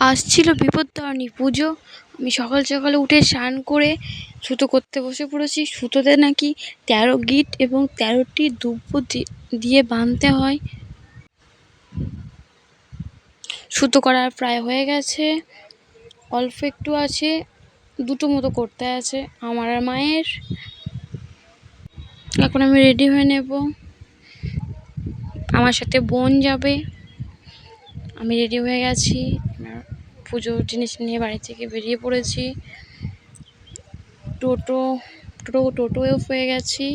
আসছিল বিপত্তারিণী পুজো। আমি সকাল সকালে উঠে স্নান করে সুতো করতে বসে পড়েছি। সুতোতে নাকি তেরো গিট এবং তেরোটি দুব্বো দি- দিয়ে বাঁধতে হয়। সুতো করার প্রায় হয়ে গেছে। অল্প একটু আছে, দুটো মতো করতে আছে আমার আর মায়ের। এখন আমি রেডি হয়ে নেব। আমার সাথে বোন যাবে। আমি রেডি হয়ে গেছি। পুজোর জিনিস নিয়ে বাড়ি থেকে বেরিয়ে পড়েছি। টোটো টোটো, টোটোয়েও হয়ে গেছি।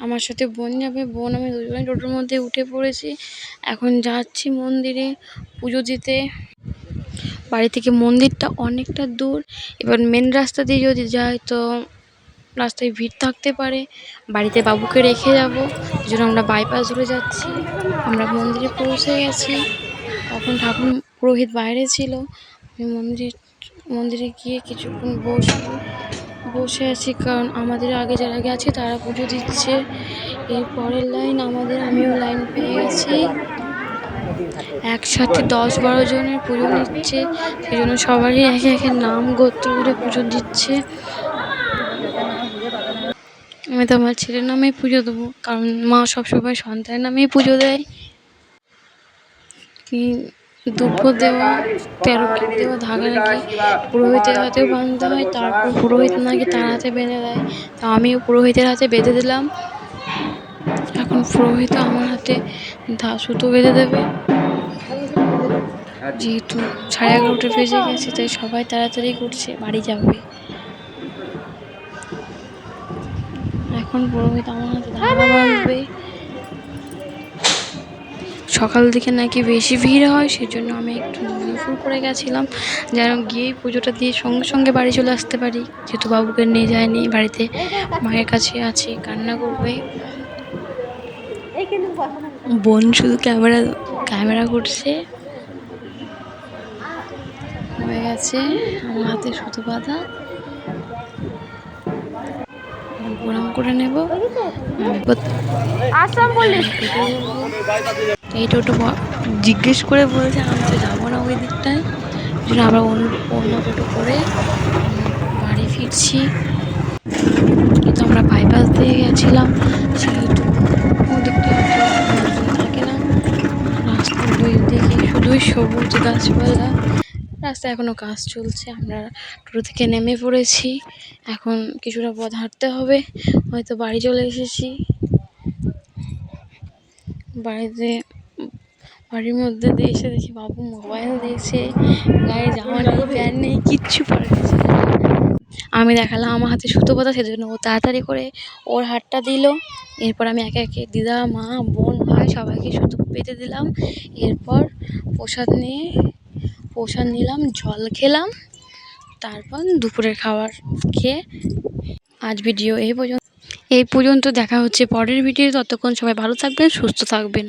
আমার সাথে বোন যাবে, বোন আমি দুজনে টোটোর মধ্যে উঠে পড়েছি। এখন যাচ্ছি মন্দিরে পুজো দিতে। বাড়ি থেকে মন্দিরটা অনেকটা দূর। এবার মেন রাস্তা দিয়ে যদি যাই তো রাস্তায় ভিড় থাকতে পারে। বাড়িতে বাবুকে রেখে যাব। জন্য আমরা বাইপাস ধরে যাচ্ছি। আমরা মন্দিরে পৌঁছে গেছি। তখন ঠাকুর পুরোহিত বাইরে ছিল। আমি মন্দির, মন্দিরে গিয়ে কিছুক্ষণ বসবো, বসে আছি কারণ আমাদের আগে যারা গেছে তারা পুজো দিচ্ছে। এর পরের লাইন আমাদের, আমিও লাইন পেয়ে গেছি। একসাথে দশ বারো জনের পুজো নিচ্ছে সেই জন্য সবারই একে একে নাম, গোত্র করে পুজো দিচ্ছে। আমি তো আমার ছেলের নামেই পুজো দেবো, কারণ মা সবসময় সন্তানের নামেই পুজো দেয়। কি দেওয়া, তেরো কিট দেওয়া ধাগা নাকি পুরোহিতের হাতেও বাঁধতে হয়, তারপর পুরোহিত নাকি তার হাতে বেঁধে দেয়। তা আমিও পুরোহিতের হাতে বেঁধে দিলাম। এখন পুরোহিত আমার হাতে ধা সুতো বেঁধে দেবে। যেহেতু সাড়ে এগারোটা বেজে গেছে, তাই সবাই তাড়াতাড়ি করছে বাড়ি যাবে। এখন পুরোহিত আমার হাতে ধাগা বাঁধবে। সকাল দিকে নাকি বেশি ভিড় হয়, সেজন্য আমি একটু দুপুর করে গেছিলাম। যেন গিয়েই পুজোটা দিয়ে সঙ্গে সঙ্গে বাড়ি চলে আসতে পারি। যেহেতু বাবুকে নিয়ে যায়নি বাড়িতে মায়ের কাছে আছে, কান্না করবে। বোন শুধু ক্যামেরা ক্যামেরা করছে হয়ে গেছে আমার হাতে সুতো বাঁধা। প্রণাম করে নেব। আসাম বলিস এই টোটো জিজ্ঞেস করে বলছে, আমি তো যাব না ওই দিকটায়। ওই জন্য আমরা অন্য অন্য টোটো করে বাড়ি ফিরছি। কিন্তু আমরা বাইপাস দিয়ে গেছিলাম সেহেতু ওদিকটা থাকে না, রাস্তার দুই দিকে শুধুই সবুজ গাছপালা। রাস্তায় এখনও কাজ চলছে, আমরা টোটো থেকে নেমে পড়েছি। এখন কিছুটা পথ হাঁটতে হবে, হয়তো বাড়ি চলে এসেছি। বাড়িতে বাড়ির মধ্যে এসে দেখি বাবু মোবাইল দেখছে গায়ে জামা নেই, প্যান্ট নেই, কিচ্ছু পারছে না আমি দেখালাম আমার হাতে সুতো বাঁধা সেজন্য ও তাড়াতাড়ি করে ওর হাতটা দিল। এরপর আমি একে একে দিদা, মা, বোন, ভাই সবাইকে সুতো পেতে দিলাম। এরপর প্রসাদ নিয়ে, প্রসাদ নিলাম, জল খেলাম, তারপর দুপুরের খাবার খেয়ে আজ ভিডিও এই পর্যন্ত। এই পর্যন্ত দেখা হচ্ছে পরের ভিডিও ততক্ষণ সবাই ভালো থাকবেন, সুস্থ থাকবেন।